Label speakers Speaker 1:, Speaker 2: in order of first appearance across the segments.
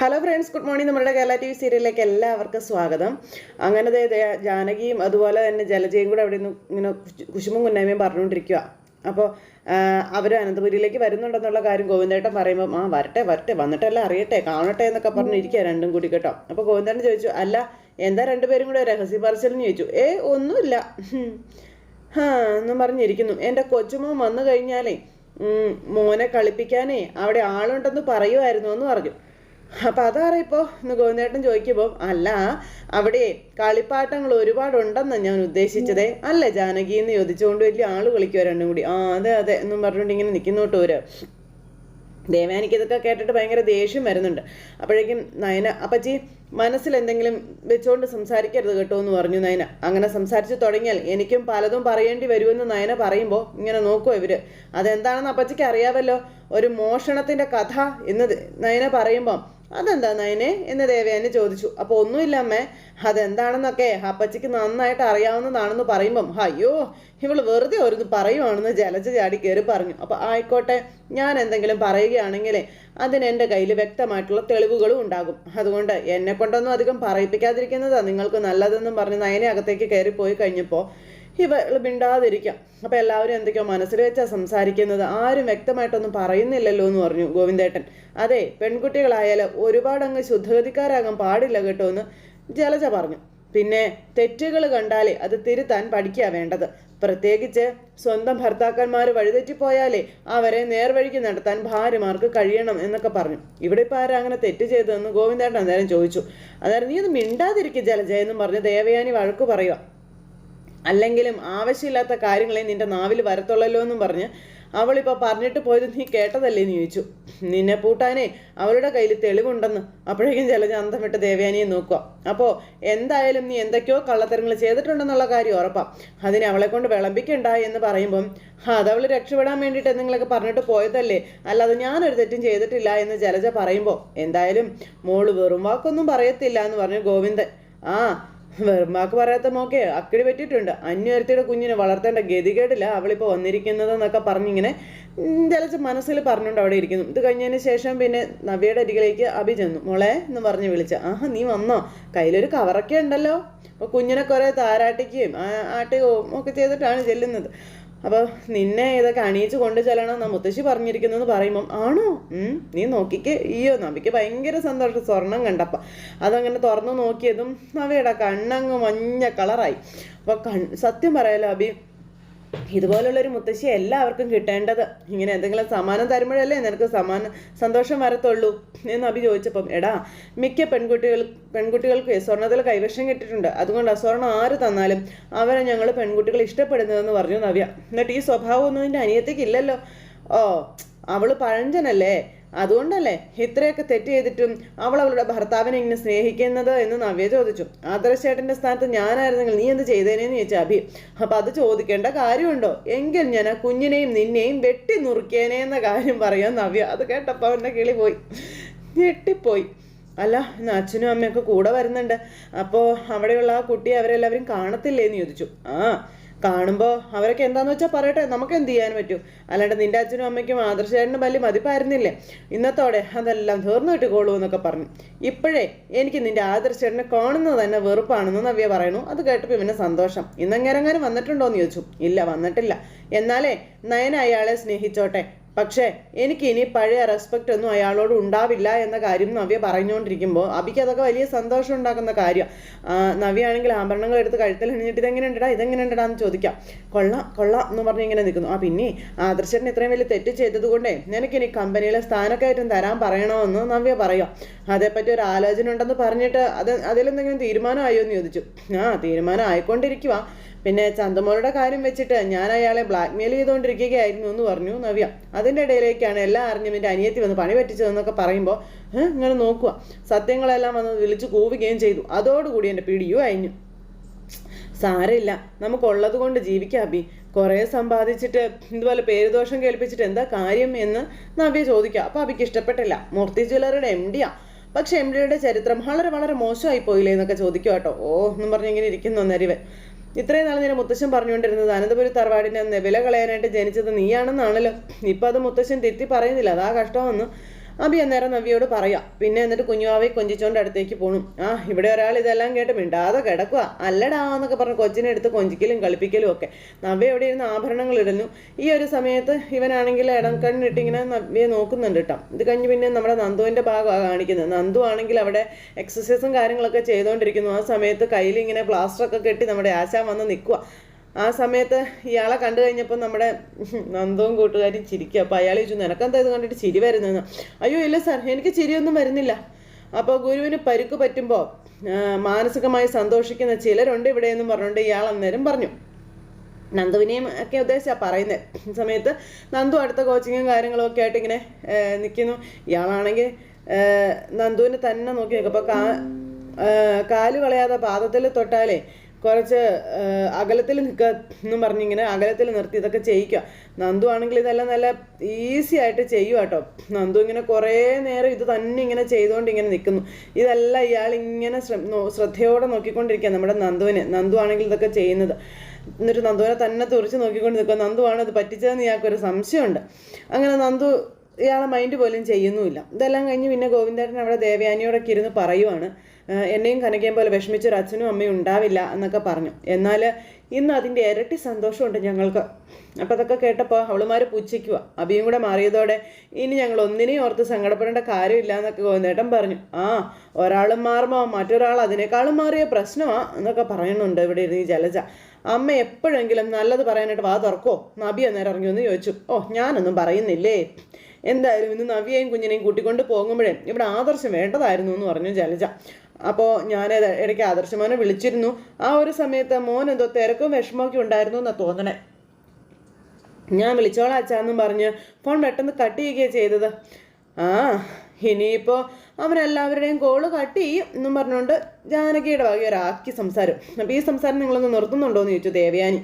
Speaker 1: Hello friends good morning നമ്മുടെ Kerala T V സീരിയലിലേക്ക് എല്ലാവർക്കും സ്വാഗതം. അങ്ങനെ ജാനകിയും അതുപോലെ തന്നെ ജലജയും കൂടെ അവിടെ നിന്ന് ഇങ്ങനെ കുശുമും കുന്നായ്മയും പറഞ്ഞുകൊണ്ടിരിക്കുക അപ്പോൾ അവർ അനന്തപുരിയിലേക്ക് വരുന്നുണ്ടെന്നുള്ള കാര്യം ഗോവിന്ദേട്ടൻ പറയുമ്പോൾ ആ വരട്ടെ വരട്ടെ വന്നിട്ടല്ല അറിയട്ടെ കാണട്ടെ എന്നൊക്കെ പറഞ്ഞിരിക്കുക രണ്ടും കൂടി കേട്ടോ. അപ്പോൾ ഗോവിന്ദേട്ടൻ ചോദിച്ചു അല്ല എന്താ രണ്ടുപേരും കൂടെ രഹസ്യ പറച്ചിലെന്ന് ചോദിച്ചു? ഏ ഒന്നുമില്ല. ഹും. എന്നും പറഞ്ഞിരിക്കുന്നു. എന്റെ കൊച്ചുമോൻ വന്നു കഴിഞ്ഞാലേ മോനെ കളിപ്പിക്കാനേ അവിടെ ആളുണ്ടെന്ന് പറയുമായിരുന്നു എന്ന് പറഞ്ഞു. അപ്പം അതാരാ ഇപ്പോൾ എന്ന് ഗോവിന്ദേട്ടൻ ചോദിക്കുമ്പോൾ അല്ല അവിടെ കളിപ്പാട്ടങ്ങൾ ഒരുപാടുണ്ടെന്നാണ് ഞാൻ ഉദ്ദേശിച്ചത്. അല്ല ജാനകി എന്ന് ചോദിച്ചുകൊണ്ട് വലിയ ആൾ കളിക്കുക രണ്ടും കൂടി. ആ അതെ അതെ എന്നും പറഞ്ഞുകൊണ്ട് ഇങ്ങനെ നിൽക്കുന്നോട്ട് ഒരു ദേവാനിക്ക് ഇതൊക്കെ കേട്ടിട്ട് ഭയങ്കര ദേഷ്യം വരുന്നുണ്ട്. അപ്പോഴേക്കും നയന അപ്പച്ചി മനസ്സിൽ എന്തെങ്കിലും വെച്ചുകൊണ്ട് സംസാരിക്കരുത് കേട്ടോ എന്ന് പറഞ്ഞു നയന. അങ്ങനെ സംസാരിച്ച് തുടങ്ങിയാൽ എനിക്കും പലതും പറയേണ്ടി വരുമെന്ന് നയന പറയുമ്പോൾ ഇങ്ങനെ നോക്കുമോ ഇവർ. അതെന്താണെന്ന് അപ്പച്ചിക്ക് അറിയാമല്ലോ ഒരു മോഷണത്തിന്റെ കഥ എന്ന് നയന പറയുമ്പോൾ അതെന്താ നയനെ? എന്ന് ദേവയാനി ചോദിച്ചു. അപ്പോൾ ഒന്നുമില്ല അമ്മേ. അതെന്താണെന്നൊക്കെ? അപ്പച്ചിക്ക് നന്നായിട്ട് അറിയാവുന്നതാണെന്ന് പറയുമ്പം അയ്യോ ഇവൾ വെറുതെ ഒരു പറയുവാണെന്ന് ജലജ ചാടി കയറി പറഞ്ഞു. അപ്പോൾ ആയിക്കോട്ടെ ഞാൻ എന്തെങ്കിലും പറയുകയാണെങ്കിലേ അതിന് എന്റെ കയ്യിൽ വ്യക്തമായിട്ടുള്ള തെളിവുകളും ഉണ്ടാകും. അതുകൊണ്ട് എന്നെ കൊണ്ടൊന്നും അധികം പറയിപ്പിക്കാതിരിക്കുന്നതാ നിങ്ങൾക്ക് നല്ലതെന്നും പറഞ്ഞ് നയനെ അകത്തേക്ക് കയറി പോയി കഴിഞ്ഞപ്പോൾ ഇവൾ മിണ്ടാതിരിക്കാം. അപ്പോൾ എല്ലാവരും എന്തൊക്കെയോ മനസ്സിൽ വെച്ചാ സംസാരിക്കുന്നത്. ആരും വ്യക്തമായിട്ടൊന്നും പറയുന്നില്ലല്ലോ എന്ന് പറഞ്ഞു ഗോവിന്ദേട്ടൻ. അതെ പെൺകുട്ടികളായാൽ ഒരുപാട് അങ്ങ് ശുദ്ധഗതിക്കാരാകാൻ പാടില്ല കേട്ടോ എന്ന് ജലജ പറഞ്ഞു. പിന്നെ തെറ്റുകൾ കണ്ടാലേ അത് തിരുത്താൻ പഠിക്കുക വേണ്ടത്. പ്രത്യേകിച്ച് സ്വന്തം ഭർത്താക്കന്മാർ വഴിതെറ്റിപ്പോയാലേ അവരെ നേർവഴിക്ക് നടത്താൻ ഭാര്യമാർക്ക് കഴിയണം എന്നൊക്കെ പറഞ്ഞു. ഇവിടെ ഇപ്പോൾ ആരാ അങ്ങനെ തെറ്റ് ചെയ്തതെന്ന് ഗോവിന്ദേട്ടൻ അന്നേരം ചോദിച്ചു. അന്നേരം നീ ഒന്ന് മിണ്ടാതിരിക്കുക ജലജ എന്നും പറഞ്ഞ് ദേവയാനി വഴക്ക് പറയുക അല്ലെങ്കിലും ആവശ്യമില്ലാത്ത കാര്യങ്ങളെ നിന്റെ നാവിൽ വരത്തുള്ളല്ലോ എന്നും പറഞ്ഞ് അവളിപ്പോൾ പറഞ്ഞിട്ട് പോയത് നീ കേട്ടതല്ലേ എന്ന് ചോദിച്ചു. നിന്നെ പൂട്ടാനെ അവളുടെ കയ്യിൽ തെളിവുണ്ടെന്ന്. അപ്പോഴേക്കും ജലജ അന്തം വിട്ട് ദേവയാനിയെ നോക്കുക. അപ്പോൾ എന്തായാലും നീ എന്തൊക്കെയോ കള്ളത്തരങ്ങൾ ചെയ്തിട്ടുണ്ടെന്നുള്ള കാര്യം ഉറപ്പാം. അതിനെ അവളെ കൊണ്ട് വിളമ്പിക്കണ്ട എന്ന് പറയുമ്പം അതവൾ രക്ഷപ്പെടാൻ വേണ്ടിയിട്ട് എന്തെങ്കിലുമൊക്കെ പറഞ്ഞിട്ട് പോയതല്ലേ? അല്ലാതെ ഞാനൊരു തെറ്റും ചെയ്തിട്ടില്ല എന്ന് ജലജ പറയുമ്പോൾ എന്തായാലും മോൾ വെറും വാക്കൊന്നും പറയത്തില്ല എന്ന് പറഞ്ഞു ഗോവിന്ദൻ ആ വെറുമ്പാക്ക് പറയാത്ത മോക്കെ അക്കിടി പറ്റിയിട്ടുണ്ട്. അന്യരുത്തിയുടെ കുഞ്ഞിനെ വളർത്തേണ്ട ഗതികേടില്ല അവളിപ്പോൾ വന്നിരിക്കുന്നത് എന്നൊക്കെ പറഞ്ഞിങ്ങനെ ചിലച്ച് മനസ്സിൽ പറഞ്ഞുകൊണ്ട് അവിടെ ഇരിക്കുന്നു. ഇത് കഴിഞ്ഞതിന് ശേഷം പിന്നെ നവ്യയുടെ അരികിലേക്ക് അഭി ചെന്നു. മോളെ എന്ന് പറഞ്ഞ് വിളിച്ച. ആഹാ നീ വന്നോ? കയ്യിലൊരു കവറൊക്കെ ഉണ്ടല്ലോ. അപ്പോൾ കുഞ്ഞിനെ കുറേ താരാട്ടിക്കുകയും ആട്ടുകയും ഒക്കെ ചെയ്തിട്ടാണ് ചെല്ലുന്നത്. അപ്പോൾ നിന്നെ ഇതൊക്കെ അണിയിച്ച് കൊണ്ട് ചെല്ലണം എന്നാ മുത്തശ്ശി പറഞ്ഞിരിക്കുന്നു പറയുമ്പം ആണോ? നീ നോക്കിക്ക്. അയ്യോ നവിക്ക് ഭയങ്കര സന്തോഷം. സ്വർണം കണ്ടപ്പോൾ അതങ്ങനെ തുറന്നു നോക്കിയതും നവയുടെ കണ്ണങ്ങ് മഞ്ഞ കളറായി. അപ്പോൾ കൺ സത്യം പറയാലോ അബി ഇതുപോലുള്ളൊരു മുത്തശ്ശി എല്ലാവർക്കും കിട്ടേണ്ടത്. ഇങ്ങനെ എന്തെങ്കിലും സമ്മാനം തരുമ്പോഴല്ലേ നിനക്ക് സമ്മാനം സന്തോഷം വരത്തുള്ളൂ എന്ന് അഭി ചോദിച്ചപ്പം എടാ മിക്ക പെൺകുട്ടികൾ പെൺകുട്ടികൾക്ക് സ്വർണത്തിൽ കൈവശം കിട്ടിയിട്ടുണ്ട്. അതുകൊണ്ട് അസ്വർണം ആര് തന്നാലും അവരെ ഞങ്ങൾ പെൺകുട്ടികൾ ഇഷ്ടപ്പെടുന്നതെന്ന് പറഞ്ഞു നവ്യ. എന്നിട്ട് ഈ സ്വഭാവമൊന്നും എന്റെ അനിയത്തേക്കില്ലല്ലോ ഓ അവൾ പഴഞ്ചനല്ലേ? അതുകൊണ്ടല്ലേ ഇത്രയൊക്കെ തെറ്റ് ചെയ്തിട്ടും അവൾ അവളുടെ ഭർത്താവിനെ ഇങ്ങനെ സ്നേഹിക്കുന്നത് എന്ന് നവ്യ ചോദിച്ചു. ആദർശേട്ടന്റെ സ്ഥാനത്ത് ഞാനായിരുന്നെങ്കിൽ നീ എന്ത് ചെയ്തേനേന്ന് ചോദിച്ചാൽ അഭി. അപ്പൊ അത് ചോദിക്കേണ്ട കാര്യമുണ്ടോ? എങ്കിൽ ഞാൻ ആ കുഞ്ഞിനെയും നിന്നെയും വെട്ടി നുറുക്കിയേനെ എന്ന കാര്യം പറയാൻ നവ്യ. അത് കേട്ടപ്പോൾ അവന്റെ കിളി പോയി. ഞെട്ടിപ്പോയി. അല്ല ഇന്ന് അച്ഛനും അമ്മയൊക്കെ കൂടെ വരുന്നുണ്ട്. അപ്പോൾ അവിടെയുള്ള ആ കുട്ടി അവരെല്ലാവരും കാണത്തില്ലേ എന്ന് ചോദിച്ചു. ആ കാണുമ്പോൾ അവരൊക്കെ എന്താന്ന് വെച്ചാൽ പറയട്ടെ നമുക്ക് എന്ത് ചെയ്യാൻ പറ്റും? അല്ലാണ്ട് നിന്റെ അച്ഛനും അമ്മയ്ക്കും ആദർശേട്ടനും വലിയ മതിപ്പായിരുന്നില്ലേ? ഇന്നത്തോടെ അതെല്ലാം തീർന്നു കിട്ടിക്കോളൂ എന്നൊക്കെ പറഞ്ഞു. ഇപ്പോഴേ എനിക്ക് നിന്റെ ആദർശേട്ടനെ കാണുന്നത് തന്നെ വെറുപ്പാണെന്ന് നവ്യ പറയണു അത് കേട്ടപ്പോൾ ഇവന് സന്തോഷം. ഇന്നങ്ങേരങ്ങാനും വന്നിട്ടുണ്ടോ എന്ന് ചോദിച്ചു. ഇല്ല വന്നിട്ടില്ല. എന്നാലേ നയന അയാളെ സ്നേഹിച്ചോട്ടെ. പക്ഷേ എനിക്ക് ഇനി പഴയ റെസ്പെക്റ്റ് ഒന്നും അയാളോട് ഉണ്ടാവില്ല എന്ന കാര്യം നവ്യ പറഞ്ഞുകൊണ്ടിരിക്കുമ്പോൾ അബിക്ക് അതൊക്കെ വലിയ സന്തോഷം ഉണ്ടാക്കുന്ന കാര്യമാണ് നവ്യ ആണെങ്കിൽ ആഭരണങ്ങൾ എടുത്ത് കഴുത്തിൽ അണിഞ്ഞിട്ട് ഇതെങ്ങനെ ഉണ്ടടാ ഇതെങ്ങനെ ഉണ്ടടാ എന്ന് ചോദിക്കാം. കൊള്ളാം കൊള്ളാം എന്ന് പറഞ്ഞ് ഇങ്ങനെ നിൽക്കുന്നു. ആ പിന്നെ ആദർശൻ ഇത്രയും വലിയ തെറ്റ് ചെയ്തതുകൊണ്ടേ കൊണ്ടേ നിനക്കിനി കമ്പനിയിലെ സ്ഥാനക്കയറ്റം തരാൻ പറയണമെന്ന് നവ്യ പറയാം? അതേപ്പറ്റി ഒരു ആലോചന ഉണ്ടെന്ന് പറഞ്ഞിട്ട് അത് അതിലെന്തെങ്കിലും തീരുമാനമായോ? എന്ന് ചോദിച്ചു. ആ തീരുമാനം ആയിക്കൊണ്ടിരിക്കുക പിന്നെ ചന്തമോളുടെ കാര്യം വെച്ചിട്ട് ഞാൻ അയാളെ ബ്ലാക്ക് മെയിൽ ചെയ്തുകൊണ്ടിരിക്കുകയായിരുന്നു എന്ന് പറഞ്ഞു നവ്യ. അതിന്റെ ഇടയിലേക്കാണ് എല്ലാം അറിഞ്ഞും എന്റെ അനിയത്തി വന്ന് പണി പറ്റിച്ചതെന്നൊക്കെ പറയുമ്പോൾ ഇങ്ങനെ നോക്കുക സത്യങ്ങളെല്ലാം വന്ന് വിളിച്ച് കൂവുകയും ചെയ്തു. അതോടുകൂടി എന്റെ പിടിയും അയഞ്ഞു. സാരമില്ല. നമുക്കുള്ളത് കൊണ്ട് ജീവിക്കാം അബി കുറേ സമ്പാദിച്ചിട്ട് ഇതുപോലെ പേരുദോഷം കേൾപ്പിച്ചിട്ട് എന്താ കാര്യം എന്ന് നവ്യ ചോദിക്കുക. അപ്പോൾ അബിക്ക് ഇഷ്ടപ്പെട്ടില്ല. മൂർത്തി ജ്വല്ലറിയുടെ എം ഡിയാ പക്ഷെ എം ഡിയുടെ ചരിത്രം വളരെ വളരെ മോശമായി പോയില്ലേ എന്നൊക്കെ ചോദിക്കുക കേട്ടോ ഓ എന്നും പറഞ്ഞ് ഇങ്ങനെ ഇരിക്കുന്നു നരിവൻ? ഇത്രയും നാൾ നിന്നെ മുത്തശ്ശൻ പറഞ്ഞുകൊണ്ടിരുന്നത് അനന്തപുരി തറവാടിനെ വില കളയാനായിട്ട് ജനിച്ചത് നീയാണെന്നാണല്ലോ. ഇപ്പം അത് മുത്തശ്ശൻ തെറ്റി പറയുന്നില്ല. അതാ കഷ്ടമെന്ന് അബി അന്നേരം നവ്യയോട് പറയാം പിന്നെ എന്നിട്ട് കുഞ്ഞുവാവെ കൊഞ്ചിച്ചോണ്ട് അടുത്തേക്ക് പോണു. ആ ഇവിടെ ഒരാൾ ഇതെല്ലാം കേട്ട് മിണ്ടാതെ കിടക്കുക അല്ലടാ എന്നൊക്കെ പറഞ്ഞ് കൊച്ചിനെ എടുത്ത് കൊഞ്ചിക്കലും കളിപ്പിക്കലും ഒക്കെ. നവ്യ എവിടെ ഇരുന്ന് ആഭരണങ്ങൾ ഇടുന്നു. ഈ ഒരു സമയത്ത് ഇവനാണെങ്കിൽ ഇടം കണ്ണിട്ട് ഇങ്ങനെ നവ്യയെ നോക്കുന്നുണ്ട് കേട്ടോ ഇത് കഴിഞ്ഞ് പിന്നെ നമ്മുടെ നന്ദുവിന്റെ ഭാഗമാണ് കാണിക്കുന്നത്. നന്ദു ആണെങ്കിൽ അവിടെ എക്സസൈസും കാര്യങ്ങളൊക്കെ ചെയ്തുകൊണ്ടിരിക്കുന്നു ആ സമയത്ത് കയ്യിൽ ഇങ്ങനെ പ്ലാസ്റ്ററൊക്കെ കെട്ടി നമ്മുടെ ആശാൻ വന്ന് നിൽക്കുക ആ സമയത്ത് ഇയാളെ കണ്ടു കഴിഞ്ഞപ്പോൾ നമ്മുടെ നന്ദവും കൂട്ടുകാരും ചിരിക്കുക അപ്പോൾ അയാൾ ചോദിച്ചു നിനക്കെന്താ ഇത് കണ്ടിട്ട് ചിരി വരുന്നതെന്ന്? അയ്യോ ഇല്ല സാർ എനിക്ക് ചിരിയൊന്നും വരുന്നില്ല. അപ്പോൾ ഗുരുവിന് പരുക്ക് പറ്റുമ്പോൾ മാനസികമായി സന്തോഷിക്കുന്ന ചിലരുണ്ട് ഇവിടെ എന്നും പറഞ്ഞുകൊണ്ട് ഇയാൾ അന്നേരം പറഞ്ഞു. നന്ദുവിനെയും ഒക്കെ ഉദ്ദേശിച്ചാണ് പറയുന്നത് സമയത്ത് നന്ദു അടുത്ത കോച്ചിങ്ങും കാര്യങ്ങളും ഒക്കെ ആയിട്ട് ഇങ്ങനെ നിൽക്കുന്നു ഇയാളാണെങ്കിൽ നന്ദുവിനെ തന്നെ നോക്കി നിൽക്കും. അപ്പോൾ കാ കാൽ കളയാതെ പാദത്തിൽ തൊട്ടാലേ കുറച്ച് അകലത്തിൽ നിൽക്കുക എന്നും പറഞ്ഞിങ്ങനെ അകലത്തിൽ നിർത്തി ഇതൊക്കെ ചെയ്യിക്കുക. നന്ദു ആണെങ്കിൽ ഇതെല്ലാം നല്ല ഈസി ആയിട്ട് ചെയ്യുക കേട്ടോ നന്ദു ഇങ്ങനെ കുറേ നേരം ഇത് തന്നെ ഇങ്ങനെ ചെയ്തുകൊണ്ട് ഇങ്ങനെ നിൽക്കുന്നു. ഇതെല്ലാം ഇയാൾ ഇങ്ങനെ ശ്രദ്ധയോടെ നോക്കിക്കൊണ്ടിരിക്കുക നമ്മുടെ നന്ദുവിനെ. നന്ദു ആണെങ്കിൽ ഇതൊക്കെ ചെയ്യുന്നത്. എന്നിട്ട് നന്ദുവിനെ തന്നെ തുറച്ച് നോക്കിക്കൊണ്ട് നിൽക്കുക. നന്ദുവാണ് ഇത് പറ്റിച്ചതെന്ന് ഇയാൾക്കൊരു സംശയമുണ്ട്. അങ്ങനെ നന്ദു ഇയാളെ മൈൻഡ് പോലും ചെയ്യുന്നുമില്ല. ഇതെല്ലാം കഴിഞ്ഞ് പിന്നെ ഗോവിന്ദേട്ടൻ അവിടെ ദേവയാനിയോടൊക്കെ ഇരുന്ന് പറയുവാണ്. എന്നെയും കനകയും പോലെ വിഷമിച്ച ഒരു അച്ഛനും അമ്മയും ഉണ്ടാവില്ല എന്നൊക്കെ പറഞ്ഞു. എന്നാൽ ഇന്ന് അതിന്റെ ഇരട്ടി സന്തോഷമുണ്ട് ഞങ്ങൾക്ക്. അപ്പം അതൊക്കെ കേട്ടപ്പോൾ അവളുമാർ പുച്ഛിക്കുക അബിയും കൂടെ മാറിയതോടെ ഇനി ഞങ്ങൾ ഒന്നിനെയും ഓർത്ത് സങ്കടപ്പെടേണ്ട കാര്യമില്ല എന്നൊക്കെ ഗോവിന്ദേട്ടൻ പറഞ്ഞു. ആ ഒരാളും മാറുമ്പോൾ മറ്റൊരാൾ അതിനേക്കാളും മാറിയ പ്രശ്നമാ എന്നൊക്കെ പറയുന്നുണ്ട് ഇവിടെ ഇരുന്ന് ഈ ജലജ. അമ്മ എപ്പോഴെങ്കിലും നല്ലത് പറയാനായിട്ട് വാ തുറക്കോ നബി അന്നേരം ഇറങ്ങി ഒന്ന് ചോദിച്ചു. ഓ ഞാനൊന്നും പറയുന്നില്ലേ? എന്തായാലും ഇന്ന് നവിയെയും കുഞ്ഞിനെയും കൂട്ടിക്കൊണ്ട് പോകുമ്പോഴേ ഇവിടെ ആദർശം വേണ്ടതായിരുന്നു എന്ന് പറഞ്ഞു ജലജ. അപ്പോൾ ഞാൻ ഇടയ്ക്ക് ആദർശമോനെ വിളിച്ചിരുന്നു. ആ ഒരു സമയത്ത് മോൻ എന്തോ തിരക്കും വിഷമമൊക്കെ ഉണ്ടായിരുന്നു എന്നാണ് തോന്നണേ. ഞാൻ വിളിച്ചോളാം അച്ഛാന്നും പറഞ്ഞ് ഫോൺ പെട്ടെന്ന് കട്ട് ചെയ്യുകയാണ് ചെയ്തത്. ആ ഇനിയിപ്പോൾ അവരെല്ലാവരുടെയും കോൾ കട്ട് ചെയ്യും എന്നും പറഞ്ഞുകൊണ്ട് ജാനകിയുടെ വകയൊരാക്കി സംസാരം. അപ്പോൾ ഈ സംസാരം നിങ്ങളൊന്ന് നിർത്തുന്നുണ്ടോ എന്ന് ചോദിച്ചു ദേവയാനി.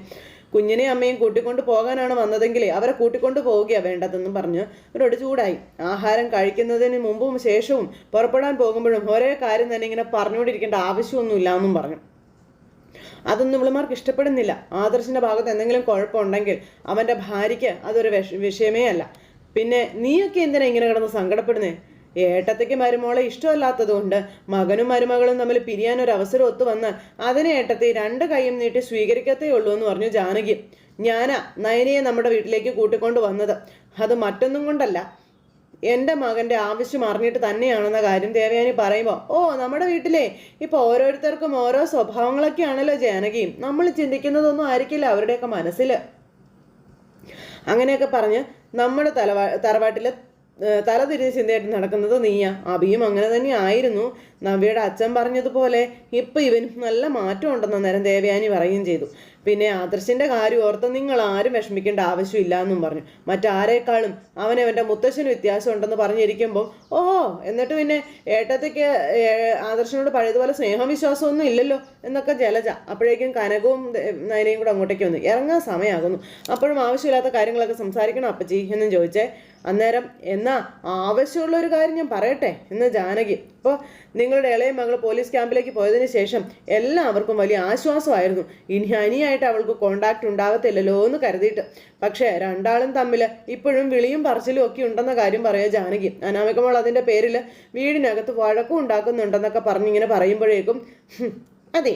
Speaker 1: കുഞ്ഞിനെ അമ്മയും കൂട്ടിക്കൊണ്ട് പോകാനാണ് വന്നതെങ്കിലേ അവരെ കൂട്ടിക്കൊണ്ട് പോവുകയാണ് വേണ്ടതെന്നും പറഞ്ഞ് അവരോട് ചൂടായി. ആഹാരം കഴിക്കുന്നതിന് മുമ്പും ശേഷവും പുറപ്പെടാൻ പോകുമ്പോഴും ഒരേ കാര്യം തന്നെ ഇങ്ങനെ പറഞ്ഞുകൊണ്ടിരിക്കേണ്ട ആവശ്യമൊന്നുമില്ല എന്നും പറഞ്ഞു. അതൊന്നും ഇവളുമാർക്ക് ഇഷ്ടപ്പെടുന്നില്ല. ആദർശിന്റെ ഭാഗത്ത് എന്തെങ്കിലും കുഴപ്പമുണ്ടെങ്കിൽ അവന്റെ ഭാര്യയ്ക്ക് അതൊരു വിഷയമേ അല്ല. പിന്നെ നീയൊക്കെ എന്തിനാ ഇങ്ങനെ കിടന്ന് സങ്കടപ്പെടുന്നേ? ഏട്ടത്തേക്ക് മരുമോളെ ഇഷ്ടമല്ലാത്തതുകൊണ്ട് മകനും മരുമകളും തമ്മിൽ പിരിയാൻ ഒരു അവസരം ഒത്തു അതിനെ ഏട്ടത്തെ രണ്ട് കൈയും നീട്ടി സ്വീകരിക്കത്തേ ഉള്ളൂ എന്ന് പറഞ്ഞു ജാനകി. ഞാനാ നയനയെ നമ്മുടെ വീട്ടിലേക്ക് കൂട്ടിക്കൊണ്ട് വന്നത്. അത് മറ്റൊന്നും കൊണ്ടല്ല. എന്റെ മകന്റെ ആവശ്യം അറിഞ്ഞിട്ട് തന്നെയാണെന്ന കാര്യം ദേവയാനി പറയുമ്പോൾ ഓ നമ്മുടെ വീട്ടിലെ ഇപ്പോൾ ഓരോരുത്തർക്കും ഓരോ സ്വഭാവങ്ങളൊക്കെയാണല്ലോ ജാനകിയും നമ്മൾ ചിന്തിക്കുന്നതൊന്നും ആയിരിക്കില്ല അവരുടെയൊക്കെ മനസ്സിൽ അങ്ങനെയൊക്കെ പറഞ്ഞ് നമ്മുടെ തലവാ തറവാട്ടിലെ തല തിരിഞ്ഞ് ചിന്തയായിട്ട് നടക്കുന്നത് നീയാ. അഭിയും അങ്ങനെ തന്നെ ആയിരുന്നു. നവ്യയുടെ അച്ഛൻ പറഞ്ഞതുപോലെ ഇപ്പം ഇവനും നല്ല മാറ്റം ഉണ്ടെന്ന് അന്നേരം ദേവയാനി പറയുകയും ചെയ്തു. പിന്നെ ആദർശിന്റെ കാര്യം ഓർത്ത് നിങ്ങൾ ആരും വിഷമിക്കേണ്ട ആവശ്യമില്ല എന്നും പറഞ്ഞു. മറ്റാരേക്കാളും അവൻ അവന്റെ മുത്തശ്ശന് വ്യത്യാസം ഉണ്ടെന്ന് പറഞ്ഞിരിക്കുമ്പോൾ ഓ എന്നിട്ട് പിന്നെ ഏട്ടത്തേക്ക് ആദർശനോട് പഴയതുപോലെ സ്നേഹവിശ്വാസമൊന്നും ഇല്ലല്ലോ എന്നൊക്കെ ജലജ അപ്പോഴേക്കും കനകവും നയനയും കൂടെ അങ്ങോട്ടേക്ക് വന്നു. ഇറങ്ങാൻ സമയമാകുന്നു അപ്പോഴും ആവശ്യമില്ലാത്ത കാര്യങ്ങളൊക്കെ സംസാരിക്കണം അപ്പച്ചി എന്നും ചോദിച്ചേ. അന്നേരം എന്നാ ആവശ്യമുള്ള ഒരു കാര്യം ഞാൻ പറയട്ടെ എന്ന് ജാനകി. ഇപ്പോൾ നിങ്ങളുടെ ഇളയ മകൾ പോലീസ് ക്യാമ്പിലേക്ക് പോയതിനു ശേഷം എല്ലാവർക്കും വലിയ ആശ്വാസമായിരുന്നു. ഇനി അനിയായിട്ട് അവൾക്ക് കോണ്ടാക്ട് ഉണ്ടാകത്തില്ലല്ലോ എന്ന് കരുതിയിട്ട്. പക്ഷേ രണ്ടാളും തമ്മിൽ ഇപ്പോഴും വിളിയും പറച്ചിലും ഒക്കെ ഉണ്ടെന്ന കാര്യം പറയുക ജാനകി. അനാമികമോൾ അതിന്റെ പേരിൽ വീടിനകത്ത് വഴക്കും ഉണ്ടാക്കുന്നുണ്ടെന്നൊക്കെ പറഞ്ഞിങ്ങനെ പറയുമ്പോഴേക്കും അതെ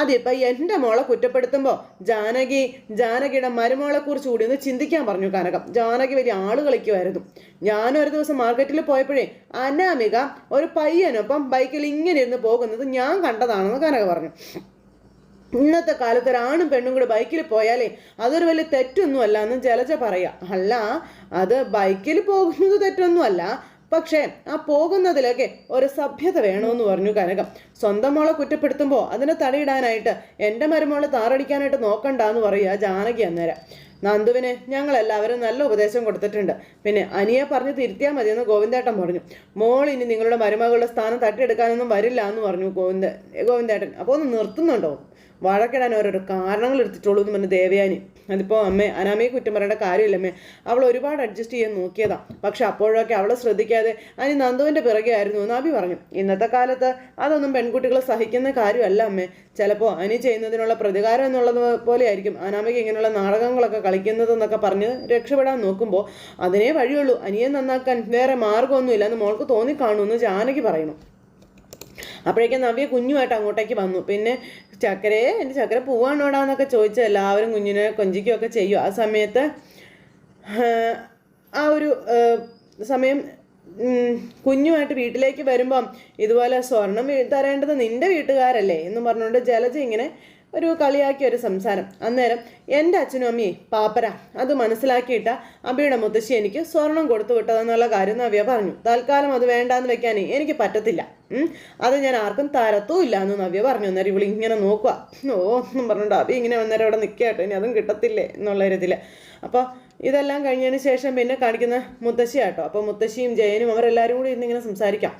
Speaker 1: അതിപ്പോ എന്റെ മോളെ കുറ്റപ്പെടുത്തുമ്പോൾ ജാനകി ജാനകിയുടെ മരുമോളെക്കുറിച്ച് കൂടി ഒന്ന് ചിന്തിക്കാൻ പറഞ്ഞു കനകം. ജാനകി വലിയ ആൾ കളിക്കുമായിരുന്നു ഞാനൊരു ദിവസം മാർക്കറ്റിൽ പോയപ്പോഴേ അനാമിക ഒരു പയ്യനൊപ്പം ബൈക്കിൽ ഇങ്ങനെ ഇരുന്ന് പോകുന്നത് ഞാൻ കണ്ടതാണെന്ന് കനക പറഞ്ഞു. ഇന്നത്തെ കാലത്ത് ഒരാണും പെണ്ണും കൂടെ ബൈക്കിൽ പോയാലേ അതൊരു വലിയ തെറ്റൊന്നുമല്ല എന്ന് ജലജ പറയാ അല്ല അത് ബൈക്കിൽ പോകുന്നത് തെറ്റൊന്നുമല്ല. പക്ഷേ ആ പോകുന്നതിലൊക്കെ ഒരു സഭ്യത വേണമെന്ന് പറഞ്ഞു കനകം. സ്വന്തം മോളെ കുറ്റപ്പെടുത്തുമ്പോൾ അതിനെ തടയിടാനായിട്ട് എന്റെ മരുമോളെ താറടിക്കാനായിട്ട് നോക്കണ്ട എന്ന് പറയുക ജാനകി അന്നേരം. നന്ദുവിന് ഞങ്ങളെല്ലാവരും നല്ല ഉപദേശം കൊടുത്തിട്ടുണ്ട്. പിന്നെ അനിയെ പറഞ്ഞ് തിരുത്തിയാൽ മതിയെന്ന് ഗോവിന്ദേട്ടൻ പറഞ്ഞു. മോൾ ഇനി നിങ്ങളുടെ മരുമകളുടെ സ്ഥാനം തട്ടിയെടുക്കാനൊന്നും വരില്ല എന്ന് പറഞ്ഞു ഗോവിന്ദ ഗോവിന്ദേട്ടൻ. അപ്പോൾ ഒന്ന് നിർത്തുന്നുണ്ടോ? വഴക്കിടാൻ ഓരോരോ കാരണങ്ങൾ എടുത്തിട്ടുള്ളൂ എന്ന് പറഞ്ഞു ദേവയാനി. അതിപ്പോൾ അമ്മ അനാമയെ കുറ്റം പറയേണ്ട കാര്യമില്ല അമ്മേ. അവൾ ഒരുപാട് അഡ്ജസ്റ്റ് ചെയ്യാൻ നോക്കിയതാ. പക്ഷെ അപ്പോഴൊക്കെ അവളെ ശ്രദ്ധിക്കാതെ അനി നന്ദുവിന്റെ പിറകെ ആയിരുന്നു എന്ന് അഭി പറഞ്ഞു. ഇന്നത്തെ കാലത്ത് അതൊന്നും പെൺകുട്ടികളെ സഹിക്കുന്ന കാര്യമല്ല അമ്മേ. ചിലപ്പോൾ അനി ചെയ്യുന്നതിനുള്ള പ്രതികാരം എന്നുള്ളത് പോലെയായിരിക്കും. അനാമയ്ക്ക് ഇങ്ങനെയുള്ള നാടകങ്ങളൊക്കെ കളിക്കുന്നതെന്നൊക്കെ പറഞ്ഞ് രക്ഷപ്പെടാൻ നോക്കുമ്പോൾ അതിനേ വഴിയുള്ളൂ. അനിയെ നന്നാക്കാൻ വേറെ മാർഗമൊന്നുമില്ല എന്ന് മോൾക്ക് തോന്നിക്കാണുമെന്ന് ജാനകി പറയുന്നു. അപ്പോഴേക്കും നവ്യ കുഞ്ഞുമായിട്ട് അങ്ങോട്ടേക്ക് വന്നു. പിന്നെ ചക്കരയെ എന്റെ ചക്കര പോവാണോടാന്നൊക്കെ ചോദിച്ച എല്ലാവരും കുഞ്ഞിനെ കൊഞ്ചിക്കുകയൊക്കെ ചെയ്യും. ആ സമയത്ത് ആ ഒരു സമയം കുഞ്ഞുമായിട്ട് വീട്ടിലേക്ക് വരുമ്പം ഇതുപോലെ സ്വർണം തരേണ്ടത് നിന്റെ വീട്ടുകാരല്ലേ എന്ന് പറഞ്ഞുകൊണ്ട് ജലജ ഇങ്ങനെ ഒരു കളിയാക്കിയ ഒരു സംസാരം. അന്നേരം എന്റെ അച്ഛനും അമ്മയെ പാപ്പര അത് മനസ്സിലാക്കിയിട്ട് അബിയുടെ മുത്തശ്ശി എനിക്ക് സ്വർണം കൊടുത്തു വിട്ടതെന്നുള്ള കാര്യം നവ്യ പറഞ്ഞു. തൽക്കാലം അത് വേണ്ടാന്ന് വെക്കാനേ എനിക്ക് പറ്റത്തില്ല. അത് ഞാൻ ആർക്കും തരത്തും ഇല്ല എന്ന് നവ്യ പറഞ്ഞു. അന്നേരം ഇവിളി ഇങ്ങനെ നോക്കുക ഓ എന്നും പറഞ്ഞിട്ട് അബി ഇങ്ങനെ വന്നേരം അവിടെ നിൽക്കട്ടെ ഇനി അതും കിട്ടത്തില്ലേ എന്നുള്ള ഇതിൽ അപ്പോൾ ഇതെല്ലാം കഴിഞ്ഞതിന് ശേഷം പിന്നെ കാണിക്കുന്ന മുത്തശ്ശിയാട്ടോ. അപ്പോൾ മുത്തശ്ശിയും ജയനും അവരെല്ലാവരും കൂടി ഇന്ന് ഇങ്ങനെ സംസാരിക്കാം.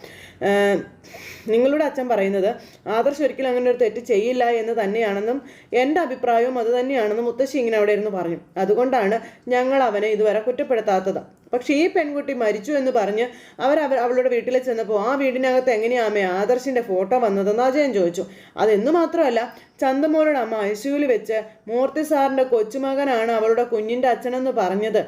Speaker 1: നിങ്ങളുടെ അച്ഛൻ പറയുന്നത് ആദർശ് ഒരിക്കലും അങ്ങനെ ഒരു തെറ്റ് ചെയ്യില്ല എന്ന് തന്നെയാണെന്നും എന്റെ അഭിപ്രായവും അത് തന്നെയാണെന്നും മുത്തശ്ശി ഇങ്ങനെ അവിടെ ഇരുന്ന് പറഞ്ഞു. അതുകൊണ്ടാണ് ഞങ്ങൾ അവനെ ഇതുവരെ കുറ്റപ്പെടുത്താത്തത്. പക്ഷേ ഈ പെൺകുട്ടി മരിച്ചു എന്ന് പറഞ്ഞ് അവർ അവളുടെ വീട്ടിൽ ചെന്നപ്പോൾ ആ വീടിനകത്ത് എങ്ങനെയാ അമ്മ ആദർശിന്റെ ഫോട്ടോ വന്നതെന്ന് അജയൻ ചോദിച്ചു. അതെന്നു മാത്രമല്ല ചന്തമോളുടെ അമ്മ ഐശുവിൽ വെച്ച് മൂർത്തി സാറിന്റെ കൊച്ചുമകനാണ് അവളുടെ കുഞ്ഞിന്റെ അച്ഛനെന്ന് പറഞ്ഞത്.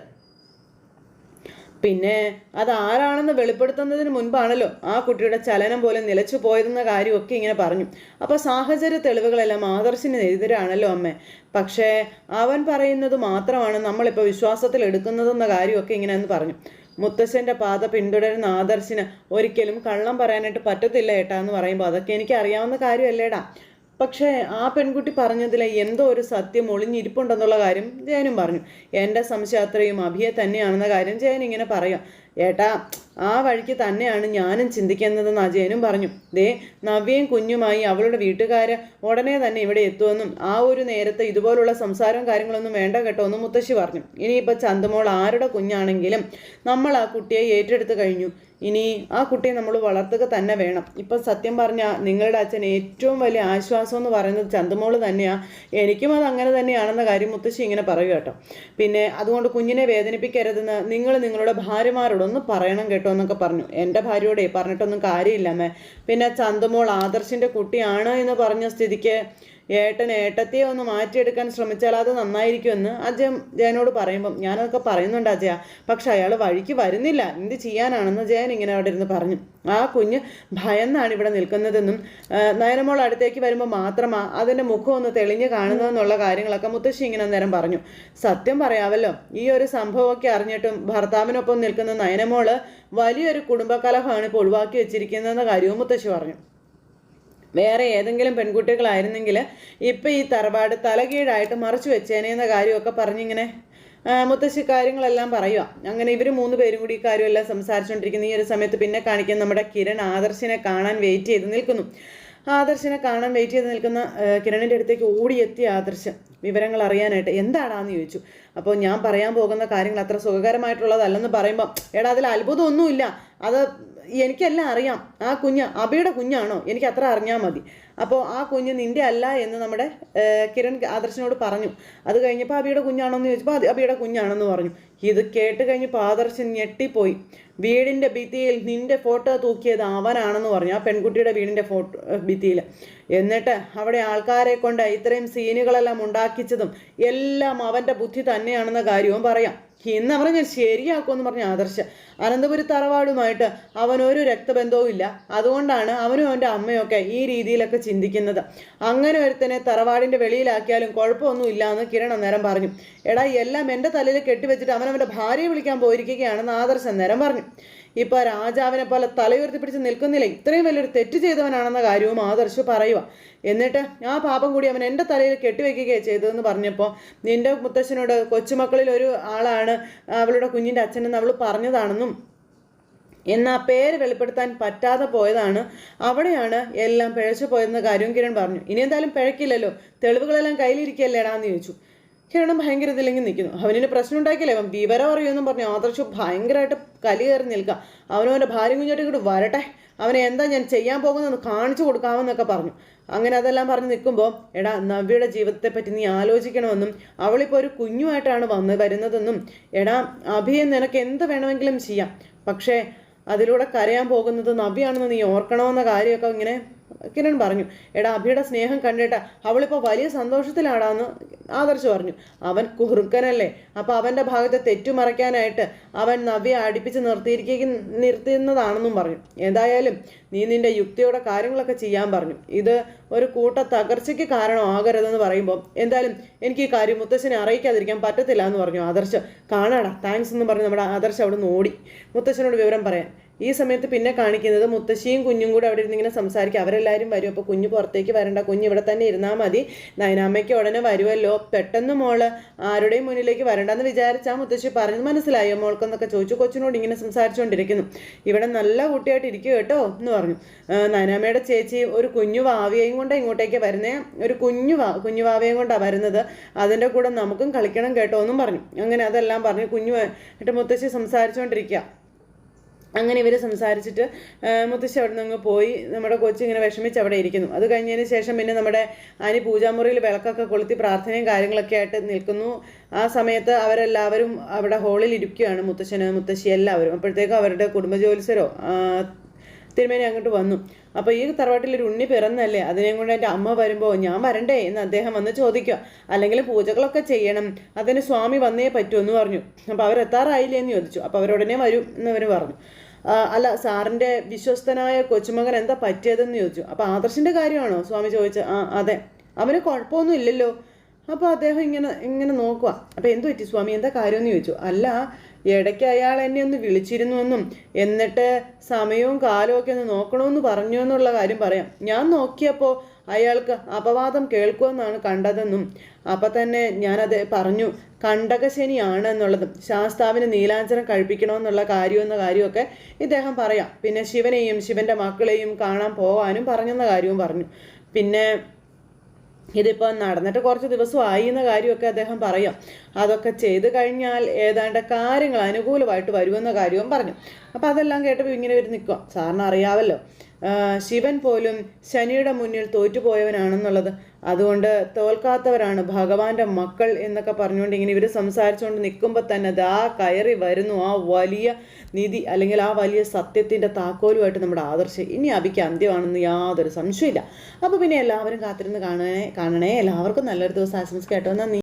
Speaker 1: പിന്നെ അത് ആരാണെന്ന് വെളിപ്പെടുത്തുന്നതിന് മുൻപാണല്ലോ ആ കുട്ടിയുടെ ചലനം പോലെ നിലച്ചു പോയതെന്ന കാര്യമൊക്കെ ഇങ്ങനെ പറഞ്ഞു. അപ്പോൾ സാഹചര്യ തെളിവുകളെല്ലാം ആദർശിന് എതിരാണല്ലോ അമ്മേ. പക്ഷേ അവൻ പറയുന്നത് മാത്രമാണ് നമ്മളിപ്പോൾ വിശ്വാസത്തിൽ എടുക്കുന്നതെന്ന കാര്യമൊക്കെ ഇങ്ങനെ എന്ന് പറഞ്ഞു. മുത്തശ്ശന്റെ പാത പിന്തുടരുന്ന ആദർശിന് ഒരിക്കലും കള്ളം പറയാനായിട്ട് പറ്റത്തില്ല ഏട്ടാ എന്ന് പറയുമ്പോൾ അതൊക്കെ എനിക്ക് അറിയാവുന്ന കാര്യമല്ലേടാ. പക്ഷേ ആ പെൺകുട്ടി പറഞ്ഞതിൽ എന്തോ ഒരു സത്യം ഒളിഞ്ഞിരിപ്പുണ്ടെന്നുള്ള കാര്യം ജയനും പറഞ്ഞു. എന്റെ സംശയം അത്രയും അഭിയെ തന്നെയാണെന്ന കാര്യം ജയൻ ഇങ്ങനെ പറയാം. ഏട്ടാ ആ വഴിക്ക് തന്നെയാണ് ഞാനും ചിന്തിക്കുന്നതെന്ന് അജയനും പറഞ്ഞു. ദേ നവ്യയും കുഞ്ഞുമായി അവളുടെ വീട്ടുകാർ ഉടനെ തന്നെ ഇവിടെ എത്തുമെന്നും ആ ഒരു നേരത്തെ ഇതുപോലുള്ള സംസാരവും കാര്യങ്ങളൊന്നും വേണ്ട കേട്ടോ എന്ന് മുത്തശ്ശി പറഞ്ഞു. ഇനിയിപ്പോൾ ചന്തമോൾ ആരുടെ കുഞ്ഞാണെങ്കിലും നമ്മൾ ആ കുട്ടിയെ ഏറ്റെടുത്ത് കഴിഞ്ഞു. ഇനി ആ കുട്ടിയെ നമ്മൾ വളർത്തുക തന്നെ വേണം. ഇപ്പം സത്യം പറഞ്ഞാൽ നിങ്ങളുടെ അച്ഛൻ ഏറ്റവും വലിയ ആശ്വാസം എന്ന് പറയുന്നത് ചന്തമോൾ തന്നെയാണ് എനിക്കും അത് അങ്ങനെ തന്നെയാണെന്ന കാര്യം മുത്തശ്ശി ഇങ്ങനെ പറയുക കേട്ടോ. പിന്നെ അതുകൊണ്ട് കുഞ്ഞിനെ വേദനിപ്പിക്കരുതെന്ന് നിങ്ങൾ നിങ്ങളുടെ ഭാര്യമാരോടൊന്ന് പറയണം കേട്ടോ എന്നൊക്കെ പറഞ്ഞു. എന്റെ ഭാര്യയോടെ പറഞ്ഞിട്ടൊന്നും കാര്യമില്ല പിന്നെ ചന്തമോൾ ആദർശിന്റെ കുട്ടിയാണ് എന്ന് പറഞ്ഞ സ്ഥിതിക്ക് ഏട്ടൻ ഏട്ടത്തിയെ ഒന്ന് മാറ്റിയെടുക്കാൻ ശ്രമിച്ചാൽ അത് നന്നായിരിക്കുമെന്ന് അജയൻ ജയനോട് പറയുമ്പം ഞാനതൊക്കെ പറയുന്നുണ്ട് അജയ. പക്ഷെ അയാൾ വഴിക്ക് വരുന്നില്ല. എന്ത് ചെയ്യാനാണെന്ന് ജയൻ ഇങ്ങനെ അവിടെ ഇരുന്ന് പറഞ്ഞു. ആ കുഞ്ഞ് ഭയന്നാണ് ഇവിടെ നിൽക്കുന്നതെന്നും നയനമോൾ അടുത്തേക്ക് വരുമ്പോൾ മാത്രമാ അതിന്റെ മുഖം ഒന്ന് തെളിഞ്ഞ് കാണുന്നതെന്നുള്ള കാര്യങ്ങളൊക്കെ മുത്തശ്ശി ഇങ്ങനെ നേരം പറഞ്ഞു. സത്യം പറയാമല്ലോ ഈ ഒരു സംഭവമൊക്കെ അറിഞ്ഞിട്ടും ഭർത്താവിനൊപ്പം നിൽക്കുന്ന നയനമോൾ വലിയൊരു കുടുംബകലഹമാണ് ഇപ്പോൾ ഒഴിവാക്കി വെച്ചിരിക്കുന്നതെന്ന കാര്യവും മുത്തശ്ശി പറഞ്ഞു. വേറെ ഏതെങ്കിലും പെൺകുട്ടികളായിരുന്നെങ്കിൽ ഇപ്പം ഈ തറവാട് തലകീഴായിട്ട് മറച്ചു വെച്ചേനെ എന്ന കാര്യമൊക്കെ പറഞ്ഞിങ്ങനെ മുത്തശ്ശി കാര്യങ്ങളെല്ലാം പറയുക അങ്ങനെ ഇവർ മൂന്ന് പേരും കൂടി ഈ കാര്യമെല്ലാം സംസാരിച്ചുകൊണ്ടിരിക്കുന്ന ഈ ഒരു സമയത്ത് പിന്നെ കാണിക്കുന്ന നമ്മുടെ കിരൺ ആദർശിനെ കാണാൻ വെയിറ്റ് ചെയ്ത് നിൽക്കുന്നു. ആദർശിനെ കാണാൻ വെയിറ്റ് ചെയ്ത് നിൽക്കുന്ന കിരണിന്റെ അടുത്തേക്ക് ഓടിയെത്തിയ ആദർശ് വിവരങ്ങൾ അറിയാനായിട്ട് എന്താടാന്ന്? ചോദിച്ചു. അപ്പോൾ ഞാൻ പറയാൻ പോകുന്ന കാര്യങ്ങൾ അത്ര സുഖകരമായിട്ടുള്ളതല്ലെന്ന് പറയുമ്പോൾ എടാ അതിൽ അത്ഭുതമൊന്നുമില്ല. അത് എനിക്കെല്ലാം അറിയാം. ആ കുഞ്ഞ് അബിയുടെ കുഞ്ഞാണോ? എനിക്ക് അത്ര അറിഞ്ഞാൽ മതി. അപ്പോൾ ആ കുഞ്ഞ് നിന്റെ അല്ല എന്ന് നമ്മുടെ കിരൺ ആദർശനോട് പറഞ്ഞു. അത് കഴിഞ്ഞപ്പോൾ അബിയുടെ കുഞ്ഞാണോ എന്ന് ചോദിച്ചപ്പോൾ അത് അബിയുടെ കുഞ്ഞാണെന്ന് പറഞ്ഞു. ഇത് കേട്ട് കഴിഞ്ഞപ്പോൾ ആദർശൻ ഞെട്ടിപ്പോയി. വീടിന്റെ ഭിത്തിയിൽ നിന്റെ ഫോട്ടോ തൂക്കിയത് അവനാണെന്ന് പറഞ്ഞു. ആ പെൺകുട്ടിയുടെ വീടിന്റെ ഫോട്ടോ ഭിത്തിയിൽ എന്നിട്ട് അവിടെ ആൾക്കാരെ കൊണ്ട് ഇത്രയും സീനുകളെല്ലാം ഉണ്ടാക്കിച്ചതും എല്ലാം അവന്റെ ബുദ്ധി തന്നെയാണെന്ന കാര്യവും പറയാം. ഇന്ന് പറഞ്ഞ ഞാൻ ശരിയാക്കുമെന്ന് പറഞ്ഞ ആദർശ. അനന്തപുരി തറവാടുമായിട്ട് അവനൊരു രക്തബന്ധവും ഇല്ല. അതുകൊണ്ടാണ് അവനും അവന്റെ അമ്മയൊക്കെ ഈ രീതിയിലൊക്കെ ചിന്തിക്കുന്നത്. അങ്ങനെ ഒരുത്തനെ തറവാടിന്റെ വെളിയിലാക്കിയാലും കുഴപ്പമൊന്നും ഇല്ല എന്ന് കിരൺ അന്നേരം പറഞ്ഞു. എടാ എല്ലാം എന്റെ തലയിൽ കെട്ടിവെച്ചിട്ട് അവൻ അവന്റെ ഭാര്യയെ വിളിക്കാൻ പോയിരിക്കുകയാണെന്ന് ആദർശ് അന്നേരം പറഞ്ഞു. ഇപ്പോൾ രാജാവിനെ പോലെ തലയുയർത്തി പിടിച്ച് നിൽക്കുന്നില്ല. ഇത്രയും വലിയൊരു തെറ്റ് ചെയ്തവനാണെന്ന കാര്യവും ആദർശ് പറയുക എന്നിട്ട് ആ പാപം കൂടി അവൻ എന്റെ തലയിൽ കെട്ടിവെക്കുകയാണ് ചെയ്തതെന്ന് പറഞ്ഞപ്പോൾ നിന്റെ മുത്തശ്ശനോട് കൊച്ചുമക്കളിൽ ഒരു ആളാണ് അവളുടെ കുഞ്ഞിന്റെ അച്ഛനെന്ന് അവൾ പറഞ്ഞതാണെന്നും എന്നാ പേര് വെളിപ്പെടുത്താൻ പറ്റാതെ പോയതാണ്. അവിടെയാണ് എല്ലാം പിഴച്ചു പോയെന്ന കാര്യവും കിരൺ പറഞ്ഞു. ഇനി എന്തായാലും പിഴക്കില്ലല്ലോ തെളിവുകളെല്ലാം കയ്യിലിരിക്കുകയല്ലേടാന്ന് ചോദിച്ചു. കിരണം ഭയങ്കര ഇതില്ലെങ്കിൽ നിൽക്കുന്നു അവനിന് പ്രശ്നം ഉണ്ടാക്കിയില്ലേ അവൻ വിവരം അറിയുമെന്നും പറഞ്ഞു. ആദർശ് ഭയങ്കരമായിട്ട് കലി കയറി നിൽക്കുക. അവനും അവന്റെ ഭാര്യ കുഞ്ഞോട്ടും കൂടി വരട്ടെ. അവനെ എന്താ ഞാൻ ചെയ്യാൻ പോകുന്നതെന്ന് കാണിച്ചു കൊടുക്കാമെന്നൊക്കെ പറഞ്ഞു. അങ്ങനെ അതെല്ലാം പറഞ്ഞ് നിൽക്കുമ്പോൾ എടാ നവ്യയുടെ ജീവിതത്തെ പറ്റി നീ ആലോചിക്കണമെന്നും അവളിപ്പോൾ ഒരു കുഞ്ഞുമായിട്ടാണ് വന്ന് വരുന്നതെന്നും എടാ അഭിയെ നിനക്ക് എന്ത് വേണമെങ്കിലും ചെയ്യാം. പക്ഷേ അതിലൂടെ കരയാൻ പോകുന്നത് നവ്യാണെന്ന് നീ ഓർക്കണമെന്ന കാര്യമൊക്കെ ഇങ്ങനെ കിരൺ പറഞ്ഞു എടാ അഭിയുടെ സ്നേഹം കണ്ടിട്ട് അവളിപ്പോൾ വലിയ സന്തോഷത്തിലാടാന്ന് ആദർശ് പറഞ്ഞു. അവൻ കുറുക്കനല്ലേ അപ്പോൾ അവന്റെ ഭാഗത്തെ തെറ്റുമറയ്ക്കാനായിട്ട് അവൻ നവ്യെ അടുപ്പിച്ച് നിർത്തിയിരിക്കും നിർത്തുന്നതാണെന്നും പറഞ്ഞു. എന്തായാലും നീ നിന്റെ യുക്തിയോടെ കാര്യങ്ങളൊക്കെ ചെയ്യാൻ പറഞ്ഞു. ഇത് ഒരു കൂട്ട തകർച്ചയ്ക്ക് കാരണമാകരുതെന്ന് പറയുമ്പോൾ എന്തായാലും എനിക്ക് ഈ കാര്യം മുത്തശ്ശനെ അറിയിക്കാതിരിക്കാൻ പറ്റത്തില്ല എന്ന് പറഞ്ഞു. ആദർശ് കാണാടാ താങ്ക്സ് എന്ന് പറഞ്ഞ് നമ്മുടെ ആദർശ് അവിടെ നിന്ന് ഓടി. മുത്തശ്ശനോട് വിവരം പറയാൻ ഈ സമയത്ത് പിന്നെ കാണിക്കുന്നത് മുത്തശ്ശിയും കുഞ്ഞും കൂടെ അവിടെ ഇരുന്നിങ്ങനെ സംസാരിക്കും. അവരെല്ലാവരും വരും. അപ്പോൾ കുഞ്ഞ് പുറത്തേക്ക് വരണ്ട. കുഞ്ഞ് ഇവിടെ തന്നെ ഇരുന്നാൽ മതി. നയനാമ്മയ്ക്ക് ഉടനെ വരുമല്ലോ പെട്ടെന്ന് മോൾ ആരുടെയും മുന്നിലേക്ക് വരണ്ടെന്ന് വിചാരിച്ചാൽ മുത്തശ്ശി പറഞ്ഞു. മനസ്സിലായോ മോൾക്കെന്നൊക്കെ ചോദിച്ചു. കൊച്ചിനോട് ഇങ്ങനെ സംസാരിച്ചുകൊണ്ടിരിക്കുന്നു. ഇവിടെ നല്ല കുട്ടിയായിട്ട് ഇരിക്കുക കേട്ടോ എന്ന് പറഞ്ഞു. നൈനാമ്മയുടെ ചേച്ചി ഒരു കുഞ്ഞു വാവിയെയും കൊണ്ട് ഇങ്ങോട്ടേക്ക് വരുന്നേ. ഒരു കുഞ്ഞു വാ കുഞ്ഞു വാവിയെയും കൊണ്ടാണ് വരുന്നത്. അതിന്റെ കൂടെ നമുക്കും കളിക്കണം കേട്ടോ എന്നും പറഞ്ഞു. അങ്ങനെ അതെല്ലാം പറഞ്ഞു കുഞ്ഞു എന്നിട്ട് മുത്തശ്ശി സംസാരിച്ചുകൊണ്ടിരിക്കുക. അങ്ങനെ ഇവർ സംസാരിച്ചിട്ട് മുത്തശ്ശി അവിടെ നിന്ന് പോയി. നമ്മുടെ കൊച്ചു ഇങ്ങനെ വിഷമിച്ച് അവിടെ ഇരിക്കുന്നു. അത് കഴിഞ്ഞതിന് ശേഷം പിന്നെ നമ്മുടെ അനി പൂജാമുറിയിൽ വിളക്കൊക്കെ കൊളുത്തി പ്രാർത്ഥനയും കാര്യങ്ങളൊക്കെ ആയിട്ട് നിൽക്കുന്നു. ആ സമയത്ത് അവരെല്ലാവരും അവിടെ ഹോളിൽ ഇരിക്കുകയാണ് മുത്തശ്ശന് മുത്തശ്ശി എല്ലാവരും അപ്പോഴത്തേക്കും അവരുടെ കുടുംബജോത്സരോ ആ, തിരുമേനി അങ്ങോട്ട് വന്നു. അപ്പോൾ ഈ തറവാട്ടിൽ ഒരു ഉണ്ണി പിറന്നല്ലേ? അതിനെയും കൊണ്ട് എന്റെ അമ്മ വരുമ്പോൾ ഞാൻ വരണ്ടേ എന്ന് അദ്ദേഹം വന്ന് ചോദിക്കുക. അല്ലെങ്കിൽ പൂജകളൊക്കെ ചെയ്യണം. അതിന് സ്വാമി വന്നേ പറ്റൂ എന്ന് പറഞ്ഞു. അപ്പോൾ അവരെത്താറായില്ലേ എന്ന് ചോദിച്ചു. അപ്പോൾ അവരുടനെ വരും എന്ന് അവർ പറഞ്ഞു. അല്ല സാറിന്റെ വിശ്വസ്തനായ കൊച്ചുമകൻ എന്താ പറ്റിയതെന്ന് ചോദിച്ചു. അപ്പോൾ ആദർശിന്റെ കാര്യമാണോ? സ്വാമി ചോദിച്ചത് ആ അതെ. അവന് കുഴപ്പമൊന്നും ഇല്ലല്ലോ. അപ്പോൾ അദ്ദേഹം ഇങ്ങനെ ഇങ്ങനെ നോക്കുക അപ്പോൾ എന്തു പറ്റി സ്വാമി? എന്താ കാര്യമെന്ന് ചോദിച്ചു. അല്ല ഇടയ്ക്ക് അയാൾ എന്നെ ഒന്ന് വിളിച്ചിരുന്നുവെന്നും എന്നിട്ട് സമയവും കാലവും ഒക്കെ ഒന്ന് നോക്കണമെന്ന് പറഞ്ഞു എന്നുള്ള കാര്യം പറയാം. ഞാൻ നോക്കിയപ്പോൾ അയാൾക്ക് അപവാദം കേൾക്കുമെന്നാണ് കണ്ടതെന്നും അപ്പം തന്നെ ഞാനത് പറഞ്ഞു. കണ്ടകശനിയാണ് എന്നുള്ളതും ശാസ്താവിന് നീലാഞ്ചനം കഴിപ്പിക്കണമെന്നുള്ള കാര്യമെന്ന കാര്യമൊക്കെ ഇദ്ദേഹം പറയാം. പിന്നെ ശിവനെയും ശിവന്റെ മക്കളെയും കാണാൻ പോകാനും പറഞ്ഞെന്ന കാര്യവും പറഞ്ഞു. പിന്നെ ഇതിപ്പോൾ നടന്നിട്ട് കുറച്ച് ദിവസം ആയി എന്ന കാര്യമൊക്കെ അദ്ദേഹം പറയാം. അതൊക്കെ ചെയ്ത് കഴിഞ്ഞാൽ ഏതാണ്ട് കാര്യങ്ങൾ അനുകൂലമായിട്ട് വരുമെന്ന കാര്യവും പറഞ്ഞു. അപ്പോൾ അതെല്ലാം കേട്ടപ്പോൾ ഇങ്ങനെ ഒരു നിൽക്കുക സാറിന് അറിയാവല്ലോ. ശിവൻ പോലും ശനിയുടെ മുന്നിൽ തോറ്റുപോയവനാണെന്നുള്ളത്. അതുകൊണ്ട് തോൽക്കാത്തവരാണ് ഭഗവാന്റെ മക്കൾ എന്നൊക്കെ പറഞ്ഞുകൊണ്ട് ഇങ്ങനെ ഇവർ സംസാരിച്ചുകൊണ്ട് നിൽക്കുമ്പോൾ തന്നെ ആ കയറി വരുന്നു ആ വലിയ നിധി അല്ലെങ്കിൽ ആ വലിയ സത്യത്തിന്റെ താക്കോലുമായിട്ട് നമ്മുടെ ആദർശം. ഇനി അഭിക്ക് അന്ത്യമാണെന്ന് യാതൊരു സംശയമില്ല അപ്പോൾ പിന്നെ എല്ലാവരും കാത്തിരുന്ന് കാണണേ കാണണേ. എല്ലാവർക്കും നല്ലൊരു ദിവസം ആശംസിക്കട്ടോ നന്ദി.